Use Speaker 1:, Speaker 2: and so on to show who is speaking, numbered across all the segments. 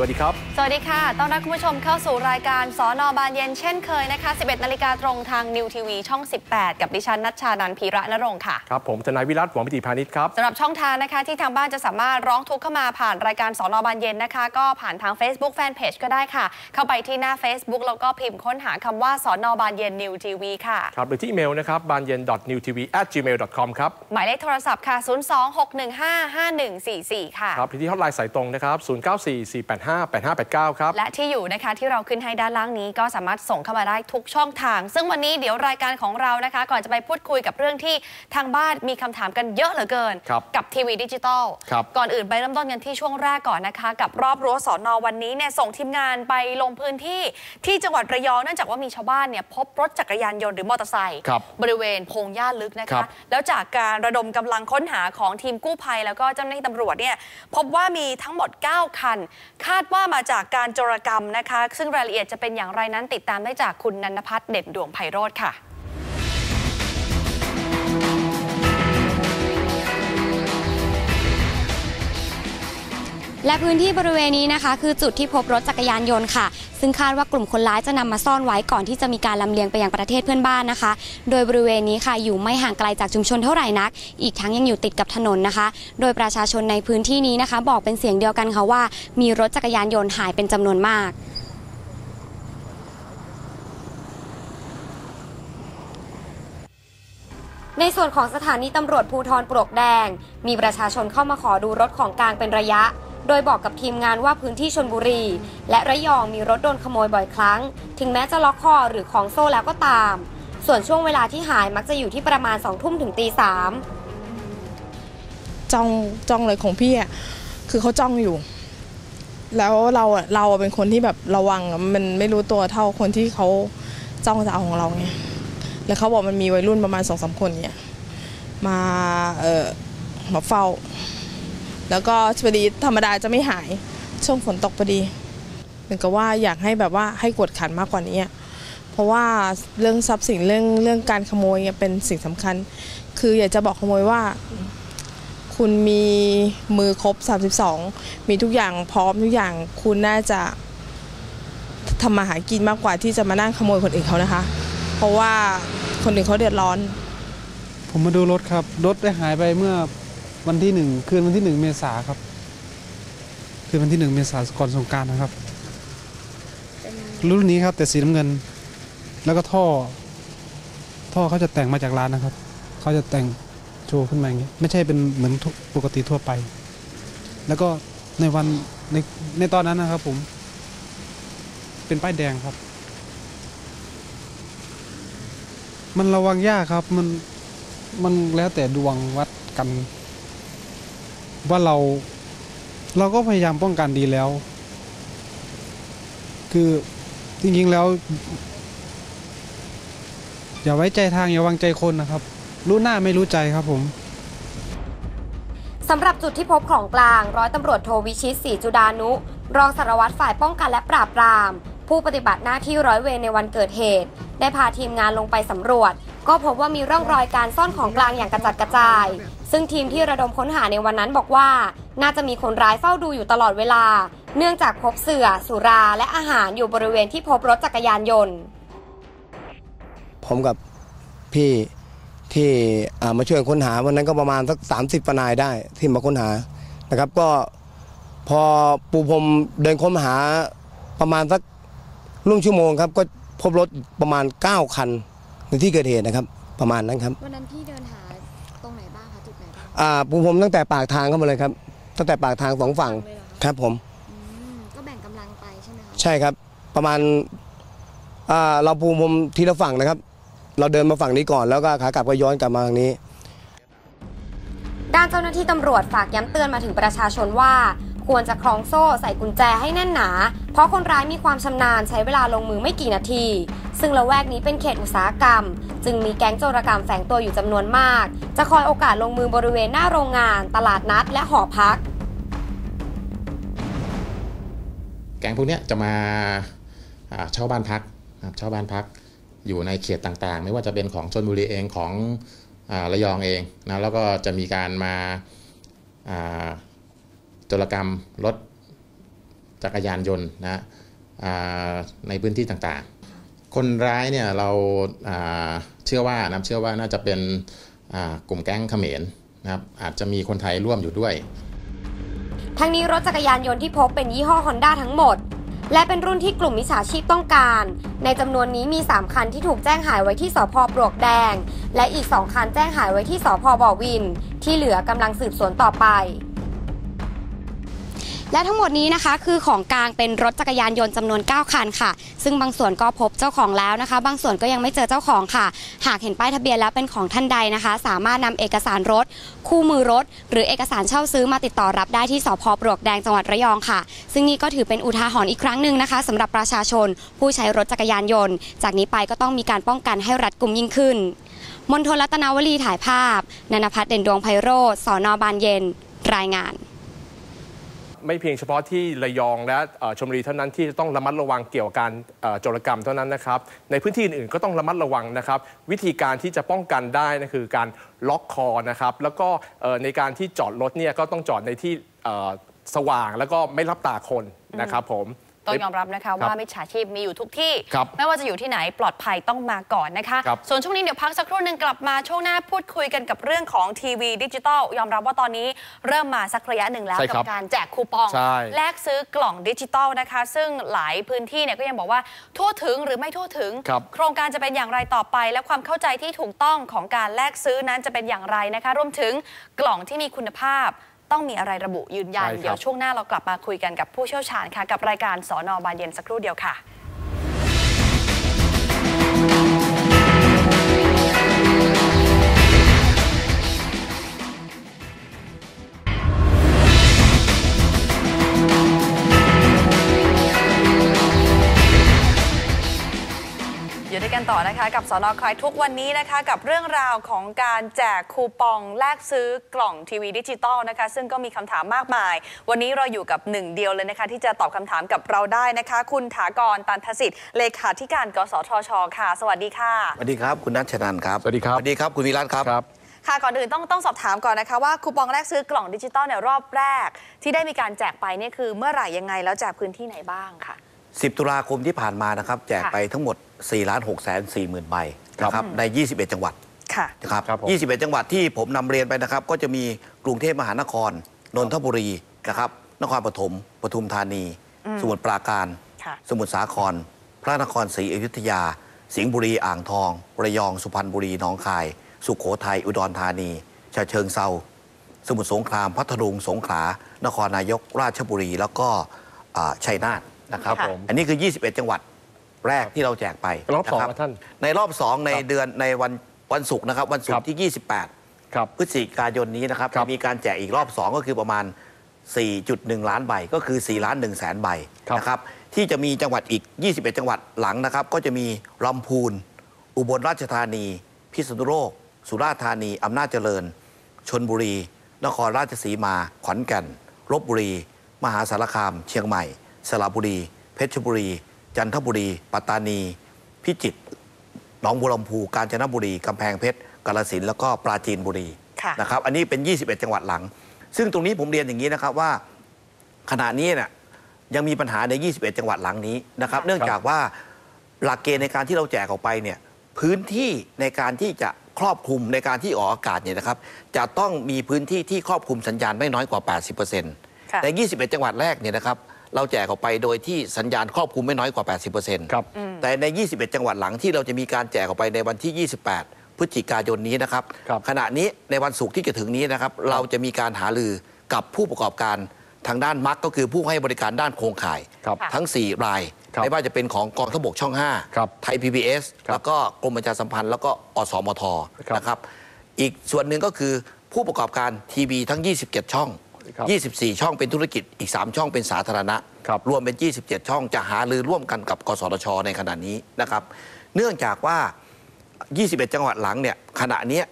Speaker 1: วัสดีครับ
Speaker 2: สวัสดีค่ะ ต้อนรับคุณผู้ชมเข้าสู่รายการสอนอบานเย็นเช่นเคยนะคะ 11 นาฬิกาตรงทางนิวทีวีช่อง 18 กับดิฉันนัชชานันท์พีระนรงค์ค่ะ
Speaker 1: ครับ ผมทนายวิรัตหวังพิติพาณิชย์ครับ
Speaker 2: สำหรับช่องทางนะคะที่ทางบ้านจะสามารถร้องทุกข์เข้ามาผ่านรายการสอนอบานเย็นนะคะ ก็ผ่านทาง Facebook Fanpage ก็ได้ค่ะ เข้าไปที่หน้า Facebook แล้วก็พิมพ์ค้นหาคำว่าสอนอบานเย็นนิวทีวีค่ะ
Speaker 1: ครับ หรือที่อีเมลนะครับ b a n y e n n e w t v gmail com ครับ
Speaker 2: หมายเลขโทรศัพท์ค่ะ 026155144 ค่ะ
Speaker 1: ครับหรือที่ฮอตไลน์สายตรงนะครับ0944858589 ครับ
Speaker 2: และที่อยู่นะคะที่เราขึ้นให้ด้านล่างนี้ก็สามารถส่งเข้ามาได้ทุกช่องทาง ซึ่งวันนี้เดี๋ยวรายการของเรานะคะ ก่อนจะไปพูดคุยกับเรื่องที่ทางบ้านมีคำถามกันเยอะเหลือเกิน
Speaker 1: ครับ
Speaker 2: กับทีวีดิจิตอล
Speaker 1: ครับ
Speaker 2: ก่อนอื่นไปเริ่มต้นกันที่ช่วงแรกก่อนนะคะ กับรอบรั้วสอนอวันนี้เนี่ยส่งทีมงานไปลงพื้นที่ที่จังหวัดระยองเนื่องจากว่ามีชาวบ้านเนี่ยพบรถจักรยานยนต์หรือมอเตอร์ไซค์
Speaker 1: ครับ
Speaker 2: บริเวณพงหญ้าลึกนะ
Speaker 1: ครั
Speaker 2: คะ
Speaker 1: บ
Speaker 2: แล้วจากการระดมกำลังค้นหาของทีมกู้ภัย แล้วก็เจ้าหน้าที่ตำรวจเนี่ยพบว่ามีทั้งหมด 9 คันคาดว่ามาจากการโจรกรรมนะคะ ซึ่งรายละเอียดจะเป็นอย่างไรนั้นติดตามได้จากคุณนันพัฒน์เด่นดวงไพโรธค่ะ
Speaker 3: และพื้นที่บริเวณนี้นะคะ คือจุดที่พบรถจักรยานยนต์ค่ะ ซึ่งคาดว่ากลุ่มคนร้ายจะนำมาซ่อนไว้ก่อนที่จะมีการลำเลียงไปยังประเทศเพื่อนบ้านนะคะ โดยบริเวณนี้ค่ะอยู่ไม่ห่างไกลจากชุมชนเท่าไหร่นัก อีกทั้งยังอยู่ติดกับถนนนะคะ โดยประชาชนในพื้นที่นี้นะคะ บอกเป็นเสียงเดียวกันค่ะว่า มีรถจักรยานยนต์หายเป็นจำนวนมากในส่วนของสถานีตำรวจภูทรปลวกแดง มีประชาชนเข้ามาขอดูรถของกลางเป็นระยะ โดยบอกกับทีมงานว่าพื้นที่ชนบุรี และระยองมีรถโดนขโมยบ่อยครั้ง ถึงแม้จะล็อกคอหรือของโซ่แล้วก็ตาม ส่วนช่วงเวลาที่หายมักจะอยู่ที่ประมาณ2องทุ่มถึงตีสาม
Speaker 4: จ้องจ้องเลยของพี่อะคือเขาจ้องอยู่ แล้วเราเราเป็นคนที่แบบระวังมันไม่รู้ตัวเท่าคนที่เขาจ้องจะเอาของเราไงแล้วเขาบอกมันมีวัยรุ่นประมาณสองสามคนเนี่ยมาเออมาเฝ้า แล้วก็พอดีธรรมดาจะไม่หาย ช่วงฝนตกพอดีเหมือนกับว่าอยากให้แบบว่าให้กวดขันมากกว่านี้ เพราะว่าเรื่องทรัพย์สินเรื่องเรื่องการขโมยเป็นสิ่งสำคัญ คืออยากจะบอกขโมยว่า คุณมีมือครบ 32 มีทุกอย่างพร้อมทุกอย่างคุณน่าจะทำมาหากินมากกว่าที่จะมานั่งขโมยคนอื่นเขานะคะ เพราะว่าคนอื่นเขาเดือดร้อน
Speaker 5: ผมมาดูรถครับ รถได้หายไปเมื่อ วันที่หนึ่งคืนวันที่หนึ่งเมษาครับ คืนวันที่หนึ่งเมษาก่อนสงการนะครับ รุ่นนี้ครับแต่สีน้ำเงิน แล้วก็ท่อ ท่อเขาจะแต่งมาจากร้านนะครับ เขาจะแต่งโชว์ขึ้นมาอย่างนี้ไม่ใช่เป็นเหมือนปกติทั่วไป แล้วก็ในวันในในตอนนั้นนะครับ ผม เป็นป้ายแดงครับ มันระวังยากครับ มันมันแล้วแต่ดวงวัดกัน ว่าเราเราก็พยายามป้องกันดีแล้ว คือจริงๆแล้ว อย่าไว้ใจทางอย่าวางใจคนนะครับ รู้หน้าไม่รู้ใจครับผม
Speaker 3: สำหรับจุดที่พบของกลาง ร้อยตำรวจโทวิชิตศรีจุดานุ รองสารวัตรฝ่ายป้องกันและปราบปราม ผู้ปฏิบัติหน้าที่ร้อยเวรในวันเกิดเหตุ ได้พาทีมงานลงไปสำรวจ ก็พบว่ามีร่องรอยการซ่อนของกลางอย่างกระจัดกระจาย ซึ่งทีมที่ระดมค้นหาในวันนั้นบอกว่า น่าจะมีคนร้ายเฝ้าดูอยู่ตลอดเวลา เนื่องจากพบเสื่อ สุราและอาหารอยู่บริเวณที่พบรถจักรยานยนต์
Speaker 6: ผมกับพี่ที่อ่ามาช่วยค้นหาวันนั้นก็ประมาณสักสามสิบนายได้ที่มาค้นหานะครับ ก็พอปูพรมเดินค้นหาประมาณสักรุ่งชั่วโมงครับ ก็พบรถประมาณ 9 คันในที่เกิดเหตุนะครับ ประมาณนั้นครับ
Speaker 3: วันนั้นพี่เดินหา
Speaker 6: อ่าปูพรมตั้งแต่ปากทางเข้ามาเลยครับ ตั้งแต่ปากทางสองฝั่งครับผม
Speaker 3: ก็แบ่งกำลังไปใช่ไหมคะ
Speaker 6: ใช่ครับ ประมาณอ่าเราปูพรมทีละฝั่งนะครับ เราเดินมาฝั่งนี้ก่อนแล้วก็ขากลับก็ย้อนกลับมาทางนี้
Speaker 3: ด้านเจ้าหน้าที่ตำรวจฝากย้ำเตือนมาถึงประชาชนว่า ควรจะคล้องโซ่ใส่กุญแจให้แน่นหนา เพราะคนร้ายมีความชำนาญใช้เวลาลงมือไม่กี่นาที ซึ่งละแวกนี้เป็นเขตอุตสาหกรรม จึงมีแก๊งโจรกรรมแฝงตัวอยู่จำนวนมาก จะคอยโอกาสลงมือบริเวณหน้าโรงงาน ตลาดนัด และหอพัก
Speaker 7: แก๊งพวกนี้จะมาเช่าบ้านพักเช่าบ้านพัก อยู่ในเขตต่างๆ ไม่ว่าจะเป็นของชนบุรีเองของอระยองเองนะแล้วก็จะมีการมาโจรกรรมรถ จักรยานยนต์นะในพื้นที่ต่างๆ คนร้ายเนี่ยเราอ่าเชื่อว่านะเชื่อว่าน่าจะเป็นกลุ่มแก๊งเขมรนะครับอาจจะมีคนไทยร่วมอยู่ด้วย
Speaker 3: ทั้งนี้รถจักรยานยนต์ที่พบเป็นยี่ห้อ Honda ทั้งหมด และเป็นรุ่นที่กลุ่มมิจฉาชีพต้องการ ในจำนวนนี้มี 3 คันที่ถูกแจ้งหายไว้ที่สพปลวกแดง และอีก 2 คันแจ้งหายไว้ที่สพบ่อวิน ที่เหลือกำลังสืบสวนต่อไป และทั้งหมดนี้นะคะคือของกลางเป็นรถจักรยานยนต์จำนวน 9 คันค่ะ ซึ่งบางส่วนก็พบเจ้าของแล้วนะคะ บางส่วนก็ยังไม่เจอเจ้าของค่ะ หากเห็นป้ายทะเบียนแล้วเป็นของท่านใดนะคะ สามารถนำเอกสารรถ คู่มือรถ หรือเอกสารเช่าซื้อมาติดต่อรับได้ที่สพปลวกแดงจังหวัดระยองค่ะ ซึ่งนี่ก็ถือเป็นอุทาหรณ์อีกครั้งหนึ่งนะคะสำหรับประชาชน ผู้ใช้รถจักรยานยนต์ จากนี้ไปก็ต้องมีการป้องกันให้รัดกุมยิ่งขึ้นมณฑลรัตนาวลีถ่ายภาพนันพัฒน์เด่นดวงไพโรธสอนอบานเย็น รายงาน
Speaker 1: ไม่เพียงเฉพาะที่ระยองและชลบุรีเท่านั้นที่จะต้องระมัดระวังเกี่ยวกับการโจรกรรมเท่านั้นนะครับ ในพื้นที่อื่นๆก็ต้องระมัดระวังนะครับ วิธีการที่จะป้องกันได้นะคือการล็อกคอนะครับ แล้วก็ในการที่จอดรถเนี่ยก็ต้องจอดในที่สว่างแล้วก็ไม่รับตาคนนะครับผม
Speaker 2: ต้องยอมรับนะคะว่ามิจฉาชีพมีอยู่ทุกที่
Speaker 1: ครับ
Speaker 2: ไม่ว่าจะอยู่ที่ไหนปลอดภัยต้องมาก่อนนะคะ
Speaker 1: ครับ
Speaker 2: ส่วนช่วงนี้เดี๋ยวพักสักครู่หนึ่งกลับมาช่วงหน้าพูดคุยกันกับเรื่องของทีวีดิจิตอลยอมรับว่าตอนนี้เริ่มมาสักระยะหนึ่งแล้ว
Speaker 1: ใช่
Speaker 2: กั
Speaker 1: ครับ
Speaker 2: การแจกคูปอง
Speaker 1: ใช่
Speaker 2: แลกซื้อกล่องดิจิตอลนะคะ ซึ่งหลายพื้นที่เนี่ยก็ยังบอกว่าทั่วถึงหรือไม่ทั่วถึง
Speaker 1: ครับ
Speaker 2: โครงการจะเป็นอย่างไรต่อไป และความเข้าใจที่ถูกต้องของการแลกซื้อนั้นจะเป็นอย่างไรนะคะ รวมถึงกล่องที่มีคุณภาพ ต้องมีอะไรระบุยืนยัน
Speaker 1: ใช่ครับ
Speaker 2: เดี๋ยวช่วงหน้าเรากลับมาคุยกันกับผู้เชี่ยวชาญค่ะ กับรายการสอนอบานเย็นสักครู่เดียวค่ะ นต่อนะคะกับสอนอคลายทุกวันนี้นะคะกับเรื่องราวของการแจกคูปองแลกซื้อกล่องทีวีดิจิตอลนะคะซึ่งก็มีคำถามมากมาย วันนี้เราอยู่กับหนึ่งเดียวเลยนะคะที่จะตอบคำถามกับเราได้นะคะ คุณถากรตันทสิทธิ์เลขาธิการกสทช ค่ะ สวัสดีค่ะ
Speaker 8: สวัสดีครับ คุณนัชนันครับ
Speaker 1: สวัสดีครับ
Speaker 8: สวัสดีครับคุณวิรัตครับ
Speaker 1: ครับ
Speaker 2: ค่ะก่อนอื่นต้องต้องสอบถามก่อนนะคะว่าคูปองแลกซื้อกล่องดิจิตอลเนี่ยรอบแรก ที่ได้มีการแจกไปเนี่ยคือเมื่อไหร่ยังไงแล้วแจกพื้นที่ไหนบ้างค่ะ
Speaker 8: 10 ตุลาคมที่ผ่านมานะครับแจกไปทั้งหมด 4ล้าน6แสน4หมื่นใบนะครับใน 21 จังหวัด
Speaker 2: ค่ะ
Speaker 8: นะครับ
Speaker 1: ครับผม
Speaker 8: 21 จังหวัดที่ผมนำเรียนไปนะครับ ก็จะมีกรุงเทพมหานคร นนทบุรีนะครับ นครปฐมปทุมธานี สมุทรปราการ
Speaker 2: ค่ะ
Speaker 8: สมุทรสาคร พระนครศรีอยุธยา สิงห์บุรีอ่างทอง ระยองสุพรรณบุรีหนองคาย สุขโขทัยอุดรธานีฉะเชิงเซาสมุทรสงครามพัทลุงสงขลา นครนายกราชบุรี แล้วก็อ่าชัยนาทนะครับ
Speaker 2: ค่ะ
Speaker 1: ผม
Speaker 8: อันนี้คือ 21 จังหวัด แรกที่เราแจกไป
Speaker 1: รอบสอง
Speaker 8: นะค
Speaker 1: ครับท่าน
Speaker 8: ในรอบ2ใน
Speaker 1: ครับ
Speaker 8: เดือนในวันวันศุกร์นะครับ วันศุก
Speaker 1: ครั
Speaker 8: ร์
Speaker 1: บ
Speaker 8: ที่ 28
Speaker 1: ครับ
Speaker 8: พฤศจิกายนนี้นะครับ
Speaker 1: ครับ
Speaker 8: จะมีการแจกอีกรอบ 2 ก็คือประมาณ 4.1 ล้านใบก็คือ 4 ล้าน1แสนใบ
Speaker 1: ครับ
Speaker 8: นะครับที่จะมีจังหวัดอีก 21 จังหวัดหลังนะครับ ก็จะมีลำพูน อุบลราชธานี พิษณุโลก สุราษฎร์ธานีอำนาจเจริญ ชนบุรี นครราชสีมา ขอนแก่นลบบุรี มหาสารคาม เชียงใหม่ สระบุรี เพชรบุรี จันทบุรี ปัตตานี พิจิตรหนองบัวลำพู กาญจนบุรี กำแพงเพชร กาฬสินธุ์แล้วก็ปราจีนบุรี
Speaker 2: ค่ะ
Speaker 8: นะครับ อันนี้เป็น 21 จังหวัดหลัง ซึ่งตรงนี้ผมเรียนอย่างนี้นะครับว่าขณะนี้เนี่ยยังมีปัญหาใน 21 จังหวัดหลังนี้นะครับ เนื่องจากว่าหลักเกณฑ์ในการที่เราแจกออกไปเนี่ยพื้นที่ในการที่จะครอบคลุมในการที่ออกอากาศเนี่ยนะครับ จะต้องมีพื้นที่ที่ครอบคลุมสัญญาณไม่น้อยกว่า 80%
Speaker 2: ค่ะ
Speaker 8: ใน 21 จังหวัดแรกเนี่ยนะครับ เราแจกออกไปโดยที่สัญญาณครอบคลุมไม่น้อยกว่า 80%
Speaker 1: ครับ
Speaker 8: แต่ใน 21 จังหวัดหลังที่เราจะมีการแจกออกไปในวันที่ 28 พฤศจิกายนนี้นะครับ
Speaker 1: ครับ
Speaker 8: ขณะนี้ในวันศุกร์ที่จะถึงนี้นะครับ เราจะมีการหารือกับผู้ประกอบการทางด้านมักก็คือผู้ให้บริการด้านโครงข่าย
Speaker 1: ครับ
Speaker 8: ทั้ง 4 ราย
Speaker 1: ครับ
Speaker 8: ไม่ว่าจะเป็นของกองทพบกช่อง
Speaker 1: ครับ
Speaker 8: 5 ไทย PBS
Speaker 1: ครับ
Speaker 8: แล้วก็กรมประชาสัมพันธ์ แล้วก็อสมท
Speaker 1: ครับ
Speaker 8: นะครับ อีกส่วนหนึ่งก็คือผู้ประกอบการทีวีทั้ง 27 ช่อง
Speaker 1: ครับ
Speaker 8: 24 ช่องเป็นธุรกิจอีก 3 ช่องเป็นสาธารณะ
Speaker 1: ครับ
Speaker 8: รวมเป็น 27 ช่องจะหารือร่วมกันกับ กสทช ในขณะนี้นะครับ เนื่องจากว่า 21 จังหวัดหลังเนี่ยขณะเนี้ย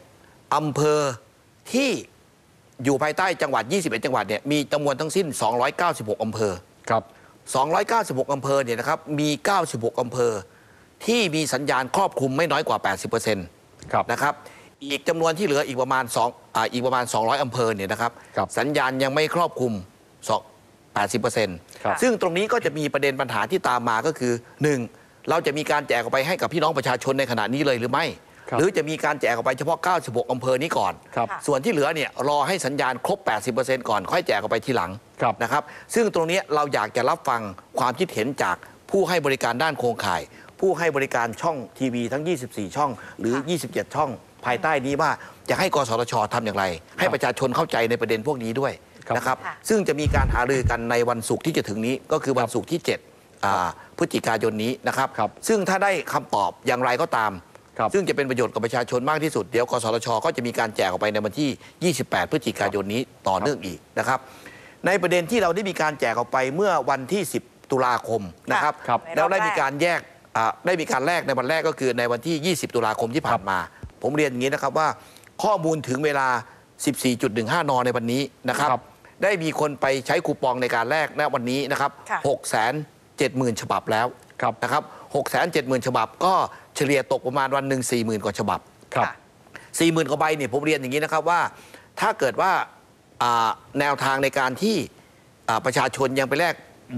Speaker 8: อำเภอที่อยู่ภายใต้จังหวัด 21 จังหวัดเนี่ยมีจำนวนทั้งสิ้น 296 อำเภอ
Speaker 1: ครับ
Speaker 8: 296 อำเภอเนี่ยนะครับมี 96 อำเภอ ที่มีสัญญาณครอบคลุมไม่น้อยกว่า 80%
Speaker 1: ครับ
Speaker 8: นะครับ อีกจำนวนที่เหลืออีกประมาณ2อ่าอีกประมาณ 200อำเภอเนี่ยนะครับ
Speaker 1: ครับ
Speaker 8: สัญญาณยังไม่ครอบคลุมสอง
Speaker 1: ครับ
Speaker 8: 80%ซึ่งตรงนี้ก็จะมีประเด็นปัญหาที่ตามมาก็คือ 1. เราจะมีการแจกออกไปให้กับพี่น้องประชาชนในขณะนี้เลยหรือไม่
Speaker 1: ครับ
Speaker 8: หรือจะมีการแจกออกไปเฉพาะ 96 อำเภอนี้ก่อน
Speaker 1: ครับ
Speaker 8: ส่วนที่เหลือเนี่ยรอให้สัญญาณครบ 80%ก่อน ค่อยแจกออกไปทีหลัง
Speaker 1: ครับ
Speaker 8: นะครับ ซึ่งตรงนี้เราอยากจะรับฟังความคิดเห็นจากผู้ให้บริการด้านโครงข่าย ผู้ให้บริการช่องทีวีทั้ง 24 ช่อง หรือ 27 ช่อง ภายใต้นี้ว่าจะให้กสทชทำอย่างไร ให้ประชาชนเข้าใจในประเด็นพวกนี้ด้วย
Speaker 1: ครับ
Speaker 8: นะครับ
Speaker 2: ค่ะ
Speaker 8: ซึ่งจะมีการหารือกันในวันศุกร์ที่จะถึงนี้ ก็คือวันศุกร์ที่7อ่าพฤศจิกายนนี้นะครับ
Speaker 1: ครับ
Speaker 8: ซึ่งถ้าได้คำตอบอย่างไรก็ตาม
Speaker 1: ครับ
Speaker 8: ซึ่งจะเป็นประโยชน์กับประชาชนมากที่สุด เดี๋ยวกสทช ก็จะมีการแจกออกไปในวันที่ 28 พฤศจิกายนนี้ต่อเนื่องอีกนะครับ ในประเด็นที่เราได้มีการแจกออกไปเมื่อวันที่ 10 ตุลาคมนะครับ
Speaker 1: ครับ
Speaker 8: แล้วได้มีการแยกอ่าได้มีการแลกในวันแรกก็คือในวันที่ 20 ตุลาคมที่ผ่านมา ผมเรียนอย่างนี้นะครับว่าข้อมูลถึงเวลา 14.15 น ในวันนี้นะครับ
Speaker 1: ครับ
Speaker 8: ได้มีคนไปใช้คูปองในการแลกณวันนี้นะครับ
Speaker 2: ค่ะ
Speaker 8: 6 7 0 0 0 0ฉบับแล้ว
Speaker 1: ครับ
Speaker 8: นะครับ6 7 0 0 0 0 ฉบับ ก็เฉลี่ยตกประมาณวันหนึ่ง40,000 กว่าฉบับ
Speaker 1: ครับ
Speaker 2: ค่ะ
Speaker 8: 4 0,000กว่าใบเนี่ยผมเรียนอย่างนี้นะครับว่าถ้าเกิดว่าอ่าแนวทางในการที่อ่าประชาชนยังไปแลก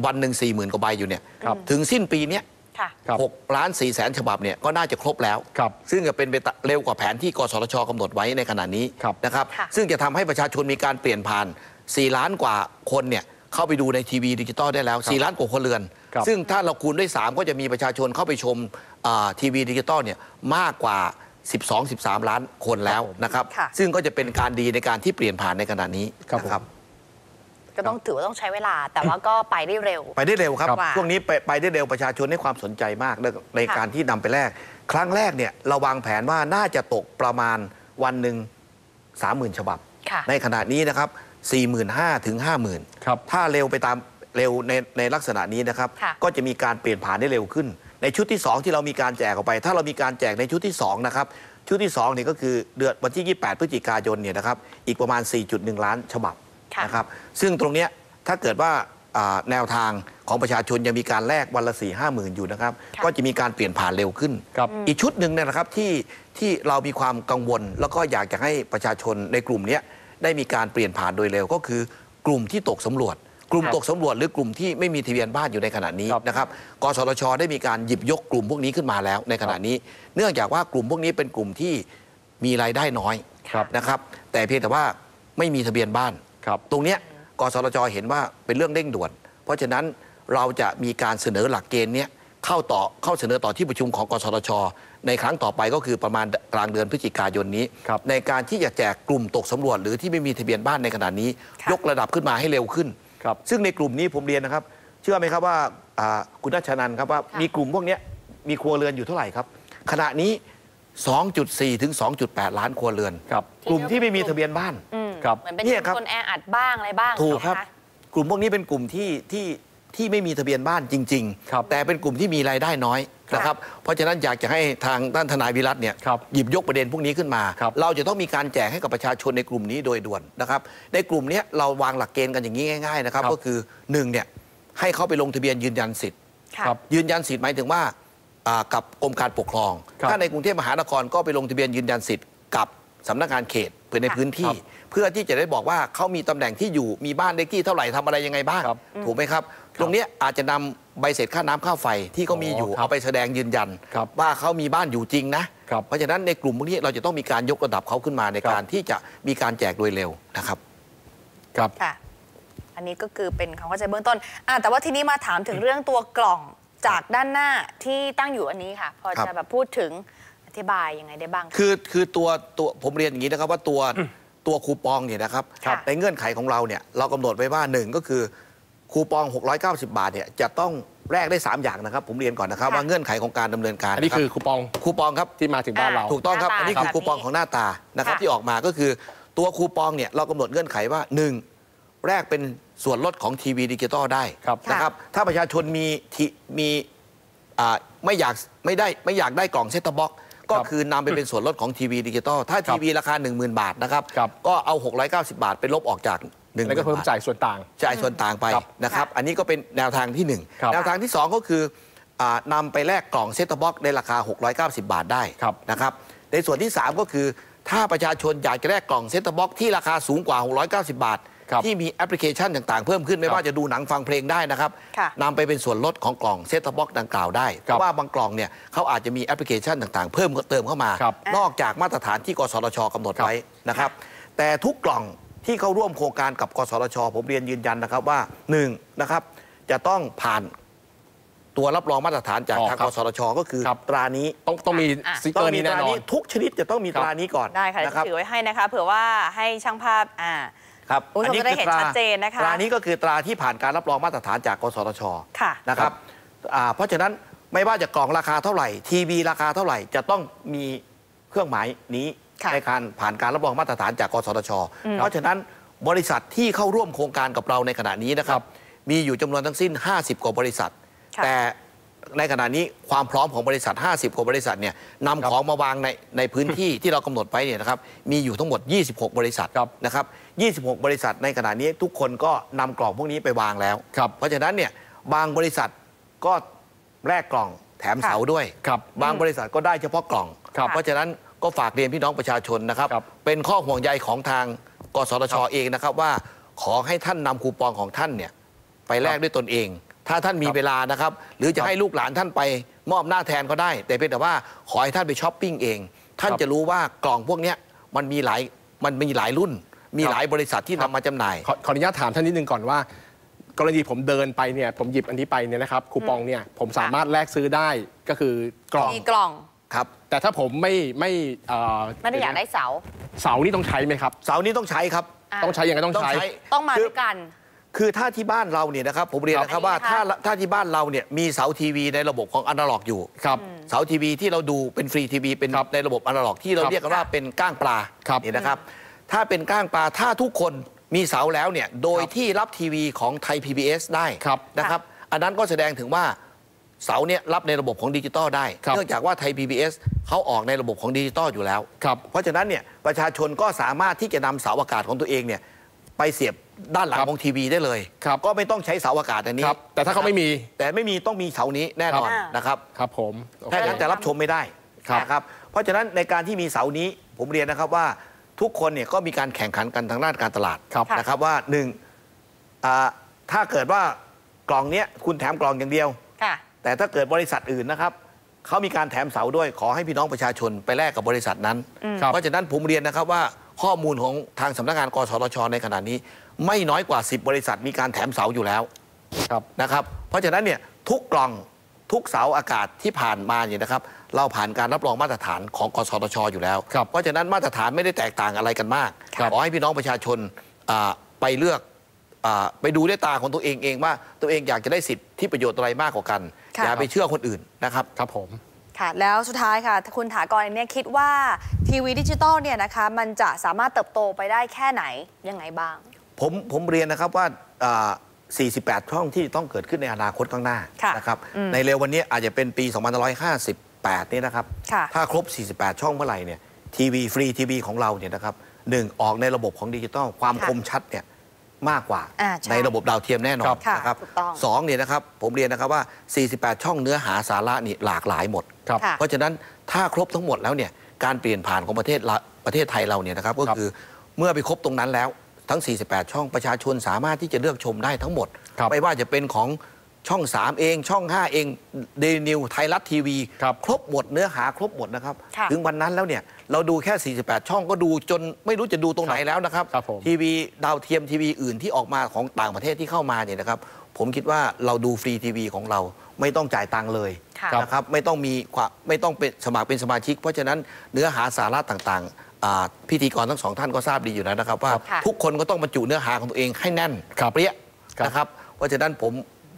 Speaker 8: วันหนึ่ง4 0,000กว่าใบอยู่เนี่ย
Speaker 1: ครับ
Speaker 8: ถึงสิ้นปีเนี้ย
Speaker 2: ค่ะ
Speaker 1: ครับ
Speaker 8: 6ล้าน4แสนฉบับเนี่ยก็น่าจะครบแล้ว
Speaker 1: ครับ
Speaker 8: ซึ่งจะเป็นไปตะเร็วกว่าแผนที่กสทชกำหนดไว้ในขณะนี้
Speaker 1: ครับ
Speaker 8: นะครับ
Speaker 2: ค่ะ
Speaker 8: ซึ่งจะทำให้ประชาชนมีการเปลี่ยนผ่าน 4 ล้านกว่าคนเนี่ยเข้าไปดูในทีวีดิจิตอลได้แล้ว 4 ล้านกว่าคนเรือน
Speaker 1: ครับ
Speaker 8: ซึ่งถ้าเราคูณด้วย 3 ก็จะมีประชาชนเข้าไปชมอ่าทีวีดิจิตอลเนี่ยมากกว่า 12-13 ล้านคนแล้วนะครับ
Speaker 2: ค่ะ
Speaker 8: ซึ่งก็จะเป็นการดีในการที่เปลี่ยนผ่านในขณะนี้
Speaker 1: ครับผม
Speaker 8: นะครับ
Speaker 2: ก็ต้องถือว่าต้องใช้เวลา แต่ว่าก็ไปได้เร็ว
Speaker 8: ไปได้เร็วครับ
Speaker 2: ครับ
Speaker 8: ช่วงนี้ไปไปได้เร็วประชาชนให้ความสนใจมากในในการที่นำไปแลกครั้งแรกเนี่ยเราวางแผนว่าน่าจะตกประมาณวันหนึ่ง30,000ฉบับ
Speaker 2: ค่ะ
Speaker 8: ในขณะนี้นะครับ45,000ถึง50,000
Speaker 1: ครับ
Speaker 8: ถ้าเร็วไปตามเร็วในในลักษณะนี้นะครับ
Speaker 2: ค่ะ
Speaker 8: ก็จะมีการเปลี่ยนผ่านได้เร็วขึ้น ในชุดที่ 2 ที่เรามีการแจกออกไป ถ้าเรามีการแจกในชุดที่ 2 นะครับ ชุดที่2เนี่ยก็คือเดือนวันที่ 28 พฤศจิกายนเนี่ยนะครับอีกประมาณ 4.1 ล้านฉบับ
Speaker 2: ค่ะ
Speaker 8: นะครับซึ่งตรงเนี้ยถ้าเกิดว่าอ่าแนวทางของประชาชนยังมีการแลกวันละ4 5 0 0 0 0อยู่นะครับ
Speaker 2: ค่ะ
Speaker 8: ก็จะมีการเปลี่ยนผ่านเร็วขึ้น
Speaker 1: ครับ
Speaker 8: อีกชุดหนึ่งเนี่ยนะครับที่ที่เรามีความกังวล แล้วก็อยากจะให้ประชาชนในกลุ่มเนี้ยได้มีการเปลี่ยนผ่านโดยเร็วก็คือกลุ่มที่ตกสำรวจ กลุ่ม
Speaker 1: ครับ
Speaker 8: ตกสำรวจหรือกลุ่มที่ไม่มีทะเบียนบ้านอยู่ในขณะนี้
Speaker 1: ครับ
Speaker 8: นะครับกสทช ได้มีการหยิบยกกลุ่มพวกนี้ขึ้นมาแล้วในขณะนี้ เนื่องจากว่ากลุ่มพวกนี้เป็นกลุ่มที่มีรายได้น้อย
Speaker 1: ครับ
Speaker 8: นะครับ แต่เพียงแต่ว่าไม่มีทะเบียนบ้าน
Speaker 1: ครับ
Speaker 8: ตรงเนี้ยกสทชเห็นว่าเป็นเรื่องเร่งด่วน เพราะฉะนั้นเราจะมีการเสนอหลักเกณฑ์เนี้ยเข้าต่อเข้าเสนอต่อที่ประชุมของกสทช ในครั้งต่อไปก็คือประมาณกลางเดือนพฤศจิกายนนี้
Speaker 1: ครับ
Speaker 8: ในการที่จะแจกกลุ่มตกสำรวจหรือที่ไม่มีทะเบียนบ้านในขณะนี้
Speaker 2: ค่ะ
Speaker 8: ยกระดับขึ้นมาให้เร็วขึ้น
Speaker 1: ครับ
Speaker 8: ซึ่งในกลุ่มนี้ผมเรียนนะครับ เชื่อไหมครับว่าอ่าคุณนัชนันครับว่า
Speaker 2: ค่ะ
Speaker 8: มีกลุ่มพวกเนี้ยมีครัวเรือนอยู่เท่าไหร่ครับ ขณะนี้ 2.4 ถึง 2.8 ล้านครัวเรือน
Speaker 1: ครับ
Speaker 8: กลุ่มที่ไม่มีทะเบียนบ้าน
Speaker 2: อืม
Speaker 1: ครับ
Speaker 2: เหมือนเป็น
Speaker 8: เนี่ยครับ
Speaker 2: คนแออัดบ้างอะไรบ้าง
Speaker 8: ถูกครับ
Speaker 2: นะะ
Speaker 8: กลุ่มพวกนี้เป็นกลุ่มที่ที่ที่ไม่มีทะเบียนบ้านจริง
Speaker 1: ครับ
Speaker 8: แต่เป็นกลุ่มที่มีรายได้น้อย
Speaker 2: ครับ
Speaker 8: นะครับ เพราะฉะนั้นอยากจะให้ทางด้านทนายวิรัตเนี่ย
Speaker 1: ครับ
Speaker 8: หยิบยกประเด็นพวกนี้ขึ้นมา
Speaker 1: ครับ
Speaker 8: เราจะต้องมีการแจกให้กับประชาชนในกลุ่มนี้โดยด่วนนะครับ ในกลุ่มเนี้ยเราวางหลักเกณฑ์กันอย่างนี้ง่ายๆนะครับ
Speaker 1: ครับ
Speaker 8: ก็คือหนึ่งเนี่ยให้เขาไปลงทะเบียนยืนยันสิทธิ์
Speaker 2: ค่ะ
Speaker 1: ครับ
Speaker 8: ยืนยันสิทธิ์หมายถึงว่าอ่ากับกรมการปกครอง
Speaker 1: ครับ
Speaker 8: ถ้าในกรุงเทพมหานครก็ไปลงทะเบียนยืนยันสิทธิ์กับสำนักงานเขตเพื่อใน
Speaker 2: ค่ะ
Speaker 8: พื้นที่ เพื่อที่จะได้บอกว่าเขามีตำแหน่งที่อยู่มีบ้านเลขที่เท่าไหร่ทำอะไรยังไงบ้าง
Speaker 1: ครับ
Speaker 8: ถูกไหมครับ ตรงเนี้ยอาจจะนำใบเสร็จค่าน้ำค่าไฟที่เขามีอยู่
Speaker 1: อ๋อครับ
Speaker 8: เอาไปแสดงยืนยัน
Speaker 1: ครับ
Speaker 8: ว่าเขามีบ้านอยู่จริงนะครับเพราะฉะนั้นในกลุ่มพวกนี้เราจะต้องมีการยกระดับเขาขึ้นมาใน
Speaker 1: ครับ
Speaker 8: การที่จะมีการแจกโดยเร็วนะครับ
Speaker 1: ครับ
Speaker 2: ค่ะอันนี้ก็คือเป็นความเข้าใจเบื้องต้นอะแต่ว่าทีนี้มาถามถึงเรื่องตัวกล่องจากด้านหน้าที่ตั้งอยู่อันนี้ค่ะ พอ
Speaker 8: ครับ
Speaker 2: จะแบบพูดถึงอธิบายยังไงได้บ้างคะ
Speaker 8: คือคือตัวตัวผมเรียนอย่างนี้นะครับว่าตัว ตัวคูปองเนี่ยนะครับ
Speaker 2: ครับ
Speaker 8: ในเงื่อนไขของเราเนี่ยเรากำหนดไว้ว่าหนึ่งก็คือคูปอง 690 บาทเนี่ยจะต้องแลกได้ 3 อย่างนะครับ ผมเรียนก่อนนะครับ
Speaker 2: ค่ะ
Speaker 8: ว่าเงื่อนไขของการดำเนินการ
Speaker 1: อันนี้ะ
Speaker 8: รับ
Speaker 1: คือคูปอง
Speaker 8: คูปองครับ
Speaker 1: ที่มาถึงบ้านเรา
Speaker 8: ถูกต้องครับ
Speaker 2: หน้าตา
Speaker 8: อันนี้คือ
Speaker 2: แบบนี้
Speaker 8: คูปองของหน้าตานะครับ
Speaker 2: ค่ะ
Speaker 8: ที่ออกมาก็คือตัวคูปองเนี่ยเรากำหนดเงื่อนไขว่าหนึ่งแรกเป็นส่วนลดของทีวีดิจิตอลได้
Speaker 1: ครับ
Speaker 8: นะครับถ้าประชาชนมีทีมีอ่าไม่อยากไม่ได้ไม่อยากได้กล่องเซ็ตบ็อก ก็
Speaker 1: ครับ
Speaker 8: คือนำไปเป็นส่วนลดของทีวีดิจิตอลถ้า
Speaker 1: ครั
Speaker 8: ที
Speaker 1: บ
Speaker 8: วีราคา 10,000 บาทนะครับ
Speaker 1: ครับ
Speaker 8: ก็เอา 690 บาทไปลบออกจาก1นึ่ง
Speaker 1: แล้วก็เพิ่มจ่ายส่วนต่าง
Speaker 8: จ่ายส่วนต่างไป
Speaker 1: ครับ
Speaker 8: นะครับอันนี้ก็เป็นแนวทางที่หนึ่ง
Speaker 1: ครับ
Speaker 8: แนวทางที่ 2 ก็คืออานำไปแลกกล่องเซ็ตบ็อกในราคา 690 บาทได้
Speaker 1: ครับ
Speaker 8: นะครับในส่วนที่ 3 ก็คือถ้าประชาชนอยากจะแลกกล่องเซ็ตบ็อกที่ราคาสูงกว่า 690 บาท
Speaker 1: ครับ
Speaker 8: ที่มีแอปพลิเคชันต่างๆ เพิ่มขึ้นไม่
Speaker 1: ครับ
Speaker 8: ว่าจะดูหนังฟังเพลงได้นะครับ
Speaker 2: ค่ะ
Speaker 8: นำไปเป็นส่วนลดของกล่องเซตท็อปบ็อกดังกล่าวได้ เพ
Speaker 1: ครับ
Speaker 8: ราะว่าบางกล่องเนี่ยเขาอาจจะมีแอปพลิเคชันต่างๆ เพิ่มเติมเข้ามา
Speaker 1: ครับ
Speaker 8: นอกจากมาตรฐานที่กสทชกำหนด
Speaker 1: ครับ
Speaker 8: ไว้นะครับ แต่ทุกกล่องที่เข้าร่วมโครงการกับกสทช ผมเรียนยืนยันนะครับว่าหนึ่งนะครับจะต้องผ่านตัวรับรองมาตรฐานจาก
Speaker 1: อ๋อ
Speaker 8: ทาง
Speaker 1: ครั
Speaker 8: ก
Speaker 1: บ
Speaker 8: สทช ก็คือ
Speaker 1: ครับ
Speaker 8: ตรานี้
Speaker 1: ต้องต้องมี
Speaker 2: อะ
Speaker 1: สติก
Speaker 8: ต้
Speaker 1: เก
Speaker 8: อ
Speaker 1: องร์
Speaker 8: มี
Speaker 1: นี้
Speaker 8: ต
Speaker 1: แน่
Speaker 8: ราน
Speaker 1: อน
Speaker 8: นี้ทุกชนิดจะต้องมี
Speaker 1: ครั
Speaker 8: ต
Speaker 1: บ
Speaker 8: รานี้ก่อน
Speaker 2: ได้ค่ะ
Speaker 8: นะครับ
Speaker 2: ถือไว้ให้นะคะเผื่อว่าให้ช่างภาพอ่า
Speaker 8: ครับ
Speaker 2: คุณผู้ชมจะได้เห็น
Speaker 8: คือตรา
Speaker 2: ชัดเจนนะคะ
Speaker 8: ตรานี้ก็คือตราที่ผ่านการรับรองมาตรฐานจากกสทช
Speaker 2: ค่ะ
Speaker 8: นะครับอ่าเพราะฉะนั้นไม่ว่าจะกล่องราคาเท่าไหร่ทีวีราคาเท่าไหร่จะต้องมีเครื่องหมายนี้
Speaker 2: ค่ะ
Speaker 8: ในการผ่านการรับรองมาตรฐานจากกสทช เพราะฉะนั้นบริษัทที่เข้าร่วมโครงการกับเราในขณะนี้นะครับ มีอยู่จำนวนทั้งสิ้น 50 กว่าบริษัท
Speaker 2: ค่ะ
Speaker 8: แต่ ในขณะนี้ความพร้อมของบริษัท 50กว่าบริษัทเนี่ยนำของมาวางในในพื้นที่ที่เรากำหนดไว้เนี่ยนะครับมีอยู่ทั้งหมด 26 บริษัท
Speaker 1: ครับ
Speaker 8: นะครับ 26 บริษัทในขณะนี้ทุกคนก็นำกล่องพวกนี้ไปวางแล้ว
Speaker 1: ครับ
Speaker 8: เพราะฉะนั้นเนี่ยบางบริษัทก็แลกกล่องแถม
Speaker 2: ค่ะ
Speaker 8: เสาด้วย
Speaker 1: ครับ
Speaker 8: บางบริษัทก็ได้เฉพาะกล่อง
Speaker 1: ครับ
Speaker 8: เพราะฉะนั้นก็ฝากเรียนพี่น้องประชาชนนะครับ
Speaker 1: ครับ
Speaker 8: เป็นข้อห่วงใยของทางกสทชเองนะครับว่า ขอให้ท่านนำคูปองของท่านเนี่ยไปแลกด้วยตนเอง ถ้าท่านมี
Speaker 1: ครับ
Speaker 8: เวลานะครับ หรือจะ
Speaker 1: ครับ
Speaker 8: ให้ลูกหลานท่านไปมอบหน้าแทนก็ได้ แต่เพียงแต่ว่าขอให้ท่านไปช้อปปิ้งเอง ท่าน
Speaker 1: ครับ
Speaker 8: จะรู้ว่ากล่องพวกเนี้ยมันมีหลายมันมีหลายรุ่น มี
Speaker 1: ครับ
Speaker 8: หลายบริษัทที่
Speaker 1: ครั
Speaker 8: นำ
Speaker 1: บ
Speaker 8: มาจำหน่าย
Speaker 1: ขอขออนุญาตถามท่านนิดนึงก่อนว่า กรณีผมเดินไปเนี่ยผมหยิบอันนี้ไปเนี่ยนะครับคูปองเนี่ยผมสามารถแลกซื้อได้ก็คือกล่อง
Speaker 2: มีกล่อง
Speaker 8: ครับ
Speaker 1: แต่ถ้าผมไม่ไม่เอ่อ
Speaker 2: ไม่ได้อยากได้เสา
Speaker 1: เสานี่ต้องใช้ไหมครับ
Speaker 8: เสาร์นี้ต้องใช้ครับ
Speaker 2: อะ
Speaker 1: ต้องใช้ยังไงต้องใช้
Speaker 2: ต้องมา
Speaker 8: คื
Speaker 2: ด้วยกัน
Speaker 8: คือถ้าที่บ้านเราเนี่ยนะครับผมเรียนนะครับ
Speaker 2: ครับ
Speaker 8: ว่า
Speaker 2: อันนี้
Speaker 8: ถ้า
Speaker 2: นะคะ
Speaker 8: ถ้าที่บ้านเราเนี่ยมีเสาทีวีในระบบของอนาล็อกอยู่
Speaker 1: ครับ
Speaker 8: เสาทีวีที่เราดูเป็นฟรีทีวีเป็น
Speaker 1: ครับ
Speaker 8: ในระบบอนาล็อกที่เรา
Speaker 1: ครับ
Speaker 8: เรียกกันว่าเป็นก้างปลา
Speaker 1: ครับ
Speaker 8: นี่นะครับ ถ้าเป็นก้างปลาถ้าทุกคนมีเสาแล้วเนี่ยโดย
Speaker 1: ครับ
Speaker 8: ที่รับทีวีของไทย PBS ได้
Speaker 1: ครับ
Speaker 8: นะครับอันนั้นก็แสดงถึงว่าเสาเนี่ยรับในระบบของดิจิตอลได้
Speaker 1: ครับ
Speaker 8: เนื่องจากว่าไทย PBS เขาออกในระบบของดิจิตอลอยู่แล้ว
Speaker 1: ครับ
Speaker 8: เพราะฉะนั้นเนี่ยประชาชนก็สามารถที่จะนำเสาอากาศของตัวเองเนี่ยไปเสียบ ด้านหลัง
Speaker 1: ครับ
Speaker 8: ของทีวีได้เลย
Speaker 1: ครับ
Speaker 8: ก็ไม่ต้องใช้เสาอากาศอันนี้
Speaker 1: ครับแต่ถ้าเขาไม่มี
Speaker 8: แต่ไม่มีต้องมีเสานี้แน่นอน
Speaker 2: ครับ
Speaker 8: นะครับ
Speaker 1: ครับผมโอเค
Speaker 8: ถ้างั้นจะรับชมไม่ได้
Speaker 1: ครับ
Speaker 8: นะครับ เพราะฉะนั้นในการที่มีเสานี้ผมเรียนนะครับว่าทุกคนเนี่ยก็มีการแข่งขันกันทางด้านการตลาด
Speaker 1: ครับ
Speaker 8: นะครับว่าหนึ่งอ่าถ้าเกิดว่ากล่องเนี้ยคุณแถมกล่องอย่างเดียว
Speaker 2: ค่ะ
Speaker 8: แต่ถ้าเกิดบริษัทอื่นนะครับเขามีการแถมเสาด้วยขอให้พี่น้องประชาชนไปแลกกับบริษัทนั้น
Speaker 1: ครับ
Speaker 8: เพราะฉะนั้นผมเรียนนะครับว่าข้อมูลของทางสำนักงานกสทชในขณะนี้ ไม่น้อยกว่า 10 บริษัทมีการแถมเสาอยู่แล้ว
Speaker 1: ครับ
Speaker 8: นะครับ เพราะฉะนั้นเนี่ยทุกกล่องทุกเสาอากาศที่ผ่านมาเนี่ยนะครับ เราผ่านการรับรองมาตรฐานของกสทช อยู่แล้ว
Speaker 1: ครับ
Speaker 8: เพราะฉะนั้นมาตรฐานไม่ได้แตกต่างอะไรกันมาก
Speaker 1: ครับ
Speaker 8: ขอให้พี่น้องประชาชนอ่าไปเลือกอาไปดูด้วยตาของตัวเองเองว่าตัวเองอยากจะได้สิทธิประโยชน์อะไรมากกว่ากัน
Speaker 2: ค่ะ
Speaker 8: อย่าไปเชื่อคนอื่นนะครับ
Speaker 1: ครับผม
Speaker 2: ค่ะ แล้วสุดท้ายค่ะคุณถากรเนี่ยคิดว่าทีวีดิจิตอลเนี่ยนะคะ มันจะสามารถเติบโตไปได้แค่ไหนยังไงบ้าง
Speaker 8: ผมผมเรียนนะครับว่าอ่า 48 ช่องที่ต้องเกิดขึ้นในอนาคตข้างหน้า
Speaker 2: ค่ะ
Speaker 8: นะครับ
Speaker 2: อืม
Speaker 8: ในเร็ววันนี้อาจจะเป็นปี 2558 นี่นะครับ
Speaker 2: ค่ะ
Speaker 8: ถ้าครบ 48 ช่องเมื่อไหร่เนี่ยทีวีฟรีทีวีของเราเนี่ยนะครับหนึ่งออกในระบบของดิจิตอลความ
Speaker 2: ค่ะ
Speaker 8: คมชัดเนี่ยมากกว่า
Speaker 2: อ่าใช่
Speaker 8: ในระบบดาวเทียมแน่นอน
Speaker 2: ค่ะ
Speaker 8: นะครับ
Speaker 2: ถูกต้อง
Speaker 8: สองเนี่ยนะครับผมเรียนนะครับว่า 48 ช่องเนื้อหาสาระนี่หลากหลายหมด
Speaker 1: ครับ
Speaker 2: ค่ะ
Speaker 8: เพราะฉะนั้นถ้าครบทั้งหมดแล้วเนี่ยการเปลี่ยนผ่านของประเทศละประเทศไทยเราเนี่ยนะครับก็
Speaker 1: ครับ
Speaker 8: คือเมื่อไปครบตรงนั้นแล้ว ทั้ง 48 ช่องประชาชนสามารถที่จะเลือกชมได้ทั้งหมด
Speaker 1: ครับ
Speaker 8: ไม่ว่าจะเป็นของช่อง 3 เอง ช่อง 5 เองเดนิวไทยรัฐทีวี
Speaker 1: ครับ
Speaker 8: ครบหมดเนื้อหาครบหมดนะครับ
Speaker 2: ค่ะ
Speaker 8: ถึงวันนั้นแล้วเนี่ยเราดูแค่ 48 ช่องก็ดูจนไม่รู้จะดูตรงไหนแล้วนะครับ
Speaker 1: ครับผม
Speaker 8: ทีวีดาวเทียมทีวีอื่นที่ออกมาของต่างประเทศที่เข้ามาเนี่ยนะครับ ผมคิดว่าเราดูฟรีทีวีของเราไม่ต้องจ่ายตังค์เลย
Speaker 2: ค่ะ
Speaker 8: นะครับไม่ต้องมีความไม่ต้องเป็นสมัครเป็นสมาชิก เพราะฉะนั้นเนื้อหาสาระต่างๆอ่า พิธีกรทั้งสองท่านก็ทราบดีอยู่แล้วนะครับ ว่า
Speaker 2: ค่ะ
Speaker 8: ทุกคนก็ต้องบรรจุเนื้อหาของตัวเองให้แน่น
Speaker 1: ครับ
Speaker 8: เปรี้ย
Speaker 1: ครับ
Speaker 8: นะครับเพราะฉะนั้นผม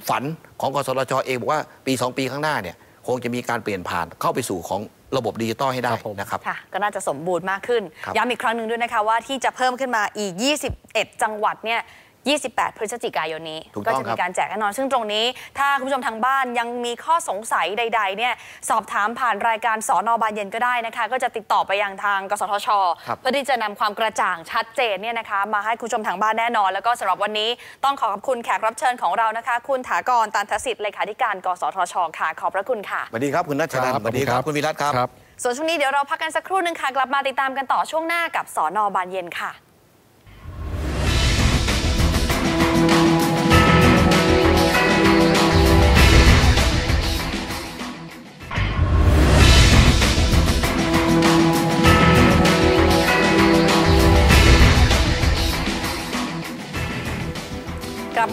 Speaker 8: ฝันของกสทชเองบอกว่าปี 2 ปีข้างหน้าเนี่ยคงจะมีการเปลี่ยนผ่านเข้าไปสู่ของระบบดิจิตอลให้ได้
Speaker 1: ครับผม
Speaker 8: นะครับ
Speaker 2: ค่ะก็น่าจะสมบูรณ์มากขึ้น
Speaker 8: ครับ
Speaker 2: ย้ำอีกครั้งหนึ่งด้วยนะคะว่าที่จะเพิ่มขึ้นมาอีก 21 จังหวัดเนี่ย 28 พฤศจิกายนนี้
Speaker 8: ถูก
Speaker 2: ก็
Speaker 8: ต้อง
Speaker 2: จะ
Speaker 8: ครั
Speaker 2: มี
Speaker 8: บ
Speaker 2: การแจกแน่นอน ซึ่งตรงนี้ ถ้าคุณผู้ชมทางบ้านยังมีข้อสงสัยใด ๆ เนี่ยสอบถามผ่านรายการสอนอบานเย็นก็ได้นะคะ ก็จะติดต่อไปยังทางกสทช
Speaker 8: ครับ
Speaker 2: เพื่อที่จะนำความกระจ่างชัดเจนเนี่ยนะคะ มาให้คุณผู้ชมทางบ้านแน่นอน แล้วก็สำหรับวันนี้ต้องขอขอบคุณแขกรับเชิญของเรานะคะ คุณถากรตันทสิทธิ์เลขาธิการ กสทช ค่ะ ขอบพระคุณค่ะ
Speaker 8: สวัสดีครับคุณนัชนันท์สวัสดีครับคุณวิรัตครับ
Speaker 1: ครับ
Speaker 2: ส่วนช่วงนี้เดี๋ยวเราพักกันสักครู่หนึ่งค่ะ กลับมาติดตามกันต่อช่วงหน้ากับสอนอบานเย็นค่ะ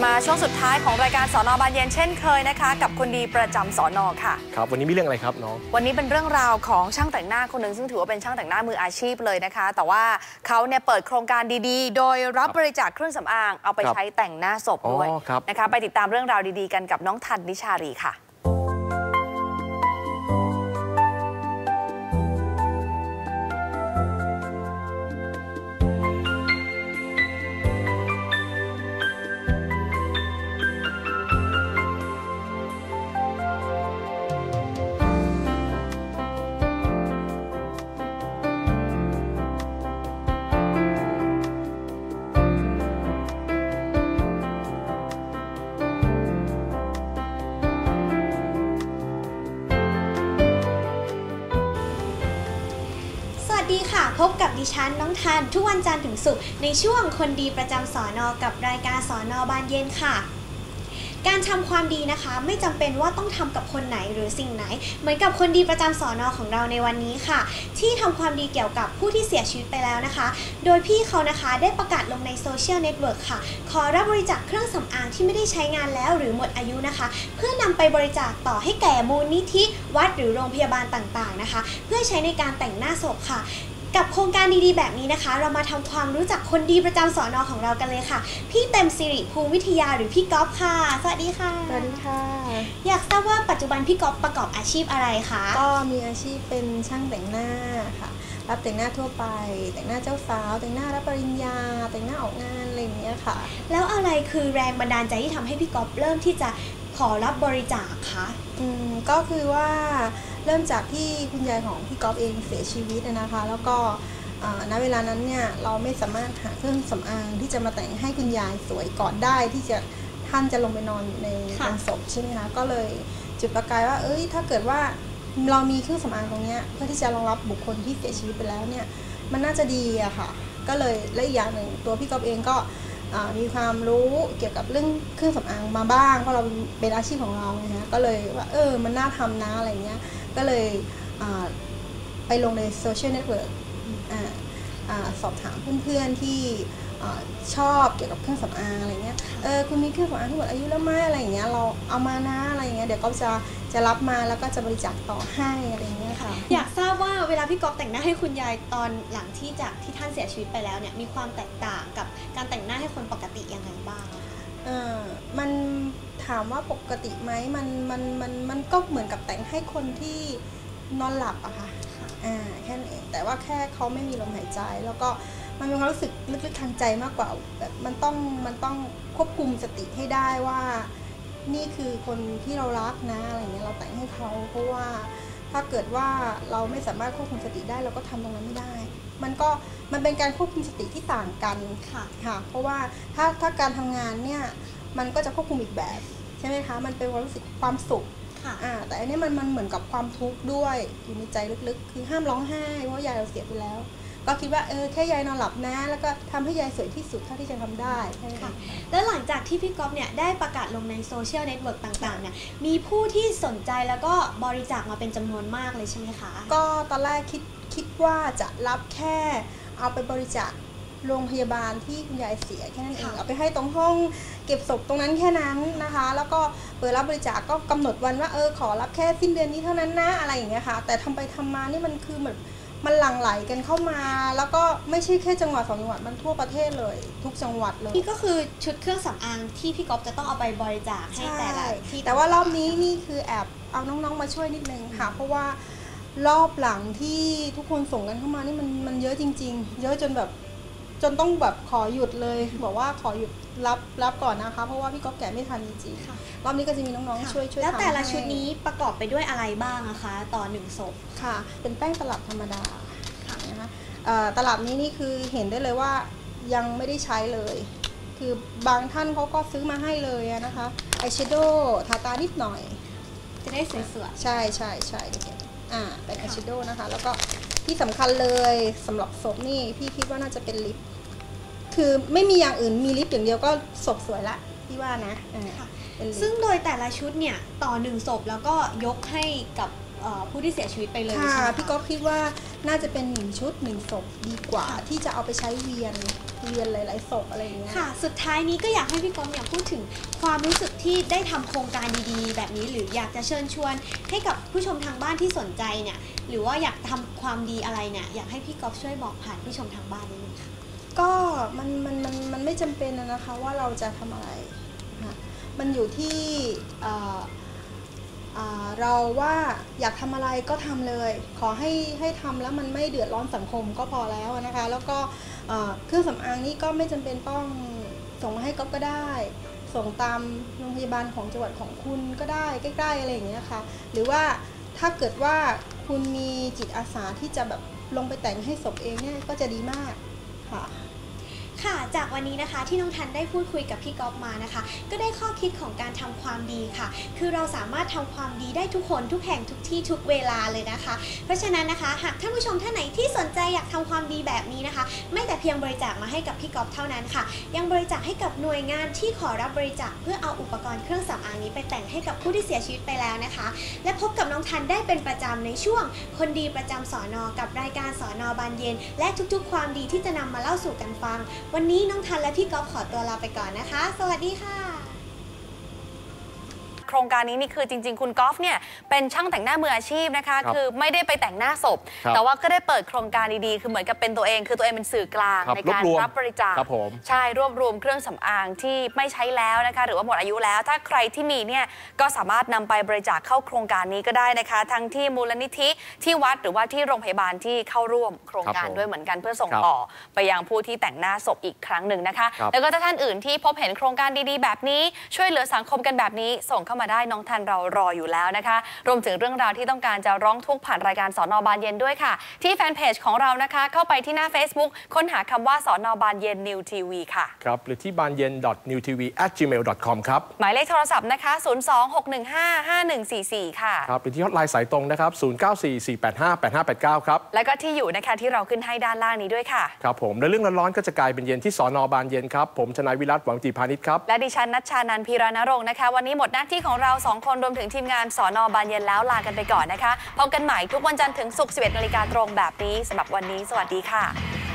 Speaker 2: มาช่วงสุดท้ายของรายการสอนอบานเย็นเช่นเคยนะคะ กับคนดีประจำสอนอค่ะ
Speaker 1: ครับวันนี้มีเรื่องอะไรครับน้อง
Speaker 2: วันนี้เป็นเรื่องราวของช่างแต่งหน้าคนหนึ่งซึ่งถือว่าเป็นช่างแต่งหน้ามืออาชีพเลยนะคะ แต่ว่าเขาเนี่ยเปิดโครงการดีๆ โดยรับบริจาคเครื่องสำอางเอาไป
Speaker 1: ครับ
Speaker 2: ใช้แต่งหน้าศพด้วย
Speaker 1: อ๋อครับ
Speaker 2: นะคะไปติดตามเรื่องราวดีๆ กันกับน้องทันนิชารีค่ะ
Speaker 9: สวัสดีค่ะ พบกับดิฉันน้องทันทุกวันจันทร์ถึงศุกร์ในช่วงคนดีประจำสอนอกับรายการสอนอบานเย็นค่ะ การทำความดีนะคะ ไม่จำเป็นว่าต้องทำกับคนไหนหรือสิ่งไหน เหมือนกับคนดีประจำสอนอของเราในวันนี้ค่ะ ที่ทำความดีเกี่ยวกับผู้ที่เสียชีวิตไปแล้วนะคะ โดยพี่เขานะคะได้ประกาศลงในโซเชียลเน็ตเวิร์กค่ะ ขอรับบริจาคเครื่องสำอางที่ไม่ได้ใช้งานแล้วหรือหมดอายุนะคะ เพื่อนำไปบริจาคต่อให้แก่มูลนิธิวัดหรือโรงพยาบาลต่างๆนะคะ เพื่อใช้ในการแต่งหน้าศพค่ะ กับโครงการดีๆ แบบนี้นะคะ เรามาทำความรู้จักคนดีประจำสอนอของเรากันเลยค่ะ พี่เต็มสิริภูมิวิทยาหรือพี่ก๊อฟค่ะ สวัสดีค่ะ
Speaker 10: สวัสดีค่ะ
Speaker 9: อยากทราบว่าปัจจุบันพี่ก๊อฟประกอบอาชีพอะไรคะ
Speaker 10: ก็มีอาชีพเป็นช่างแต่งหน้าค่ะ รับแต่งหน้าทั่วไป แต่งหน้าเจ้าสาว แต่งหน้ารับปริญญา แต่งหน้าออกงานอะไรอย่างเงี้ยค่ะ
Speaker 9: แล้วอะไรคือแรงบันดาลใจที่ทำให้พี่ก๊อฟเริ่มที่จะ ขอรับบริจาคคะ
Speaker 10: อืมก็คือว่าเริ่มจากที่คุณยายของพี่ก๊อฟเองเสียชีวิตอะนะคะ แล้วก็อ่าณเวลานั้นเนี่ยเราไม่สามารถหาเครื่องสำอางที่จะมาแต่งให้คุณยายสวยก่อนได้ที่จะท่านจะลงไปนอนอยู่ใน
Speaker 9: ค่ะ
Speaker 10: โรงศพใช่ไหมคะก็เลยจุดประกายว่า เอ้ย ถ้าเกิดว่าเรามีเครื่องสำอางตรงเนี้ยเพื่อที่จะรองรับบุคคลที่เสียชีวิตไปแล้วเนี่ย มันน่าจะดีอะค่ะ ก็เลยและอีกอย่างหนึ่งตัวพี่ก๊อฟเองก็อ่า มีความรู้เกี่ยวกับเรื่องเครื่องสำอางมาบ้างเพราะเราเป็นอาชีพของเรานะฮะก็เลยว่าเออมันน่าทำนะอะไรเงี้ยก็เลยไปลงในโซเชียลเน็ตเวิร์กสอบถามเพื่อนๆที่ ชอบเกี่ยวกับเครื่องสำอางอะไรเงี้ย เออคุณมีเครื่องสำอางที่หมดอายุแล้วไหมอะไรอย่างเงี้ยเราเอามานะอะไรเงี้ยเดี๋ยวก็จะจะรับมาแล้วก็จะบริจาคต่อให้อะไรเงี้ยค่ะ
Speaker 9: อยากทราบว่าเวลาพี่ก๊อฟแต่งหน้าให้คุณยายตอนหลังที่จากที่ท่านเสียชีวิตไปแล้วเนี่ยมีความแตกต่างกับการแต่งหน้าให้คนปกติยังไงบ้างอะคะ
Speaker 10: เอ่อมันถามว่าปกติไหมมันมันมันมันก็เหมือนกับแต่งให้คนที่นอนหลับอะค่ะอ่าแค่นั้นเองแต่ว่าแค่เขาไม่มีลมหายใจแล้วก็ มันมีความรู้สึกลึกๆทางใจมากกว่าแบบมันต้องมันต้องควบคุมสติให้ได้ว่า นี่คือคนที่เรารักนะอะไรเงี้ยเราแต่งให้เขาเพราะว่าถ้าเกิดว่าเราไม่สามารถควบคุมสติได้เราก็ทำตรงนั้นไม่ได้ มันก็มันเป็นการควบคุมสติที่ต่างกัน
Speaker 9: ค่ะ
Speaker 10: ค่ะ เพราะว่าถ้าถ้าการทำงานเนี่ยมันก็จะควบคุมอีกแบบใช่ไหมคะมันเป็นความรู้สึกความสุข
Speaker 9: ค่ะ
Speaker 10: อ่าแต่อันนี้มันมันเหมือนกับความทุกข์ด้วยอยู่ในใจลึกๆ คือห้ามร้องไห้เพราะยายเราเสียไปแล้ว ก็คิดว่าเออแค่ยายนอนหลับนะ แล้วก็ทำให้ยายสวยที่สุดเท่าที่จะทำได้แค่นั้นเอง
Speaker 9: ค่ะแล้วหลังจากที่พี่ก๊อฟเนี่ยได้ประกาศลงในโซเชียลเน็ตเวิร์กต่างๆเนี่ยมีผู้ที่สนใจแล้วก็บริจาคมาเป็นจำนวนมากเลยใช่ไหมคะ
Speaker 10: ก็ตอนแรกคิดคิดว่าจะรับแค่เอาไปบริจาคโรงพยาบาลที่คุณยายเสียแค่นั้นเอง
Speaker 9: ค่ะ
Speaker 10: เอาไปให้ตรงห้องเก็บศพตรงนั้นแค่นั้นนะคะ แล้วก็เปิดรับบริจาคก็กำหนดวันว่าเออขอรับแค่สิ้นเดือนนี้เท่านั้นนะอะไรอย่างเงี้ยค่ะ แต่ทำไปทำมานี่มันคือเหมือน มันหลั่งไหลกันเข้ามา แล้วก็ไม่ใช่แค่จังหวัดสองจังหวัดมันทั่วประเทศเลย ทุกจังหวัดเลย
Speaker 9: นี่ก็คือชุดเครื่องสำอางที่พี่ก๊อฟจะต้องเอาไปบริจาคให้แต่ละ
Speaker 10: ใช่
Speaker 9: ที่
Speaker 10: แต่ว่ารอบนี้นี่คือแอบเอาน้องๆมาช่วยนิดนึงค่ะ เพราะว่ารอบหลังที่ทุกคนส่งกันเข้ามานี่มันมันเยอะจริง ๆ เยอะจนแบบ จนต้องแบบขอหยุดเลย บอกว่าขอหยุดรับรับก่อนนะคะ เพราะว่าพี่ก๊อฟแกะไม่ทันจริงๆ
Speaker 9: ค่ะ
Speaker 10: รอบนี้ก็จะมีน้องๆช่วยช่วย
Speaker 9: แล้ว
Speaker 10: ทำ
Speaker 9: แต่ละ
Speaker 10: ให้
Speaker 9: ชุดนี้ประกอบไปด้วยอะไรบ้างนะคะ ต่อหนึ่งศพ
Speaker 10: ค่ะ เป็นแป้งตลับธรรมดานะคะเอ่อตลับนี้นี่คือเห็นได้เลยว่ายังไม่ได้ใช้เลย คือบางท่านเขาก็ซื้อมาให้เลยอะนะคะอายแชโดว์ทาตานิดหน่อย
Speaker 9: จะได้สวย
Speaker 10: ใช่ใช่ใช่เด็กๆ อ่าเป็นอายแชโดว์นะคะ แล้วก็ที่สำคัญเลยสำหรับศพนี่พี่คิดว่าน่าจะเป็นลิป คือไม่มีอย่างอื่นมีลิปอย่างเดียวก็ศพสวยละพี่ว่านะอ่า
Speaker 9: ค่ะ
Speaker 10: เป็นลิป
Speaker 9: ๆซึ่งโดยแต่ละชุดเนี่ย ต่อหนึ่งศพแล้วก็ยกให้กับเอ่อ ผู้ที่เสียชีวิตไปเลย
Speaker 10: ค่ะ
Speaker 9: ใช่ไหม
Speaker 10: พี่ก๊อฟคิดว่าน่าจะเป็นหนึ่งชุดหนึ่งศพดีกว่า ที่จะเอาไปใช้เวียนเวียนหลายๆศพอะไรอย่างเงี้ย
Speaker 9: ค่ะ สุดท้ายนี้ก็อยากให้พี่ก๊อฟเนี่ยพูดถึงความรู้สึกที่ได้ทำโครงการดีๆ แบบนี้หรืออยากจะเชิญชวน ให้กับผู้ชมทางบ้านที่สนใจเนี่ยหรือว่าอยากทำความดีอะไรเนี่ยอยากให้พี่ก๊อฟช่วยบอกผ่านผู้ชมทางบ้านนิดนึงค่ะ
Speaker 10: ก็มันมันมันมันไม่จำเป็นนะคะว่าเราจะทำอะไรนะคะมันอยู่ที่ เราว่าอยากทำอะไรก็ทำเลย ขอให้ให้ทำแล้วมันไม่เดือดร้อนสังคมก็พอแล้วนะคะ แล้วก็เครื่องสำอางนี่ก็ไม่จำเป็นต้องส่งมาให้ก๊อฟก็ได้ ส่งตามโรงพยาบาลของจังหวัดของคุณก็ได้ใกล้ๆอะไรอย่างเงี้ยค่ะ หรือว่าถ้าเกิดว่าคุณมีจิตอาสาที่จะแบบลงไปแต่งให้ศพเองเนี่ยก็จะดีมากค่ะ
Speaker 9: ค่ะ จากวันนี้นะคะที่น้องทันได้พูดคุยกับพี่ก๊อฟมานะคะ ก็ได้ข้อคิดของการทำความดีค่ะ คือเราสามารถทำความดีได้ทุกคนทุกแห่งทุกที่ทุกเวลาเลยนะคะ เพราะฉะนั้นนะคะหากท่านผู้ชมท่านไหนที่สนใจอยากทำความดีแบบนี้นะคะ ไม่แต่เพียงบริจาคมาให้กับพี่ก๊อฟเท่านั้นค่ะ ยังบริจาคให้กับหน่วยงานที่ขอรับบริจาคเพื่อเอาอุปกรณ์เครื่องสำอางนี้ไปแต่งให้กับผู้ที่เสียชีวิตไปแล้วนะคะ และพบกับน้องทันได้เป็นประจำในช่วง คนดีประจำสอนอกับรายการสอนอบานเย็น และทุกๆ ความดีที่จะนำมาเล่าสู่กันฟังวันนี้น้องทันและพี่ก๊อฟขอตัวลาไปก่อนนะคะ สวัสดีค่ะ
Speaker 2: โครงการนี้นี่คือจริง ๆ คุณกอล์ฟเนี่ยเป็นช่างแต่งหน้ามืออาชีพนะคะ
Speaker 1: ครับ
Speaker 2: คือไม่ได้ไปแต่งหน้าศพ
Speaker 1: ครับ
Speaker 2: แต่ว่าก็ได้เปิดโครงการดีๆ คือเหมือนกับเป็นตัวเอง คือตัวเองเป็นสื่อกลาง
Speaker 1: ครับ
Speaker 2: ในการ
Speaker 1: รวบรวม
Speaker 2: รับบริจาค
Speaker 1: ครับผม
Speaker 2: ใช่รวบรวมเครื่องสำอางที่ไม่ใช้แล้วนะคะ หรือว่าหมดอายุแล้ว ถ้าใครที่มีเนี่ยก็สามารถนำไปบริจาคเข้าโครงการนี้ก็ได้นะคะ ทั้งที่มูลนิธิที่วัดหรือว่าที่โรงพยาบาลที่เข้าร่วมโครงการ
Speaker 1: ครับผม
Speaker 2: ด้วยเหมือนกันเพื่อส่ง
Speaker 1: ครับ
Speaker 2: ต่อไปยังผู้ที่แต่งหน้าศพอีกครั้งหนึ่งนะคะ
Speaker 1: ครับ
Speaker 2: แล้วก็ถ้าท่านอื่นที่พบเห็นโครงการดีๆ แบบนี้ช่วยเหลือสังคมกันแบบนี้ส่งเข้ามาได้น้องทันเรารออยู่แล้วนะคะ รวมถึงเรื่องราวที่ต้องการจะร้องทุกข์ผ่านรายการสอนอบานเย็นด้วยค่ะ ที่แฟนเพจของเรานะคะ เข้าไปที่หน้า Facebook ค้นหาคำว่าสอนอบานเย็นนิวทีวีค่ะ
Speaker 1: ครับ หรือที่บานเย็น newtv@gmail.com ครับ
Speaker 2: หมายเลขโทรศัพท์นะคะ 026155144 ค่ะ
Speaker 1: ครับหรือที่ฮอตไลน์สายตรงนะครับ 0944858589 ครับ
Speaker 2: แล้วก็ที่อยู่นะคะที่เราขึ้นให้ด้านล่างนี้ด้วยค่ะ
Speaker 1: ครับผม และเรื่องร้อนๆก็จะกลายเป็นเย็นที่สอนอบานเย็นครับ ผมชนายวิรัตหวังจีพาณิชย์ครับ
Speaker 2: และดิฉันนัชชานันท์พีรานรงค์นะคะ วันนี้หมดหน้าที่ของของเราสองคนรวมถึงทีมงานสอนอบานเย็นแล้วลากันไปก่อนนะคะพบกันใหม่ทุกวันจันทร์ถึงศุกร์11นาฬิกาตรงแบบนี้สำหรับวันนี้ สวัสดีค่ะ